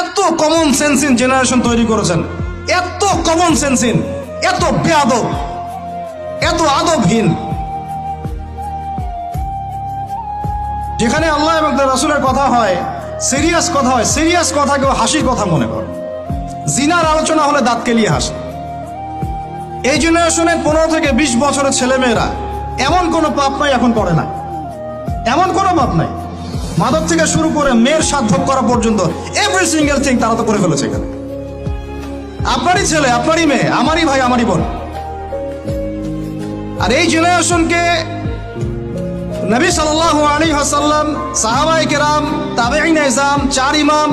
এত common সেন্সিন generation তৈরি করেছেন। এত কমন সেন্সিন এত বেয়াদব, এত আদবহীন। যেখানে আল্লাহ এবং তার রাসূলের কথা হয় সিরিয়াস কথা হয় সিরিয়াস কথা কেউ হাসির কথা মনে করে। জিনার আলোচনা হলে দাঁত কেলিয়ে হাসে। এই জেনারেশনের পনেরো থেকে বিশ বছরের ছেলেমেয়েরা এমন কোনো পাপ নাই, এখন করে না। এমন কোনো পাপ নাই। মাদক থেকে শুরু করে মেয়ের ভোগ করা পর্যন্ত এভরি সিঙ্গেল থিং তারা তো করে ফেলেছে এখানে। আপনারই ছেলে, আপনারই মেয়ে, আমারই ভাই, আমারই বোন। আর এই জেনারেশনকে নবী সাল্লাল্লাহু আলাইহি ওয়াসাল্লাম সাহাবাই কেরাম, তাবেঈন ইজাম চার ইমাম,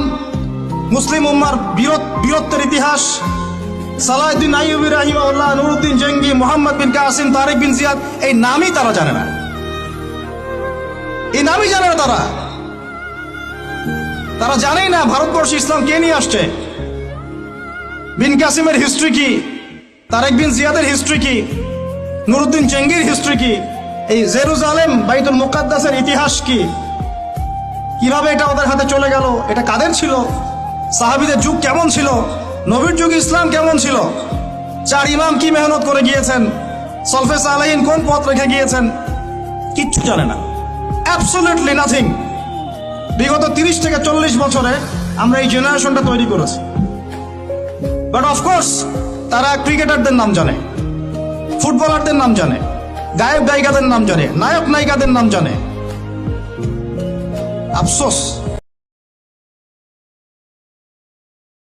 মুসলিম উম্মার বীরত বীরত্বের ইতিহাস সালাউদ্দিন আইয়ুবী রাহিমাহুল্লাহ, নুরুদ্দিন জঙ্গি, মোহাম্মদ বিন কাসিম, তারিক বিন জিয়াদ, এই নামই তারা জানে না। এই নামই জানে না তারা। তারা জানেই না ভারতবর্ষ ইসলাম কে নিয়ে আসছে। বিন কাসিমের হিস্ট্রি কি? তারেক বিন জিয়াদের হিস্ট্রি কি? নুরুদ্দিন চেঙ্গির হিস্ট্রি কি? এই জেরুজালেম বাইতুল মুকাদ্দাসের ইতিহাস কি? কীভাবে এটা ওদের হাতে চলে গেল? এটা কাদের ছিল? সাহাবিদের যুগ কেমন ছিল? নবীর যুগ ইসলাম কেমন ছিল? চার ইমাম কি মেহনত করে গিয়েছেন? সলফেস আলাইন কোন পথ রেখে গিয়েছেন? কিচ্ছু জানে না। অ্যাবসোলিউটলি নাথিং বিগত তিরিশ থেকে চল্লিশ বছরে আমরা এই জেনারেশনটা তৈরি করেছি। বাট অফকোর্স তারা ক্রিকেটারদের নাম জানে ফুটবলারদের নাম জানে গায়ক গায়িকাদের নাম জানে নায়ক নায়িকাদের নাম জানে। আফসোস।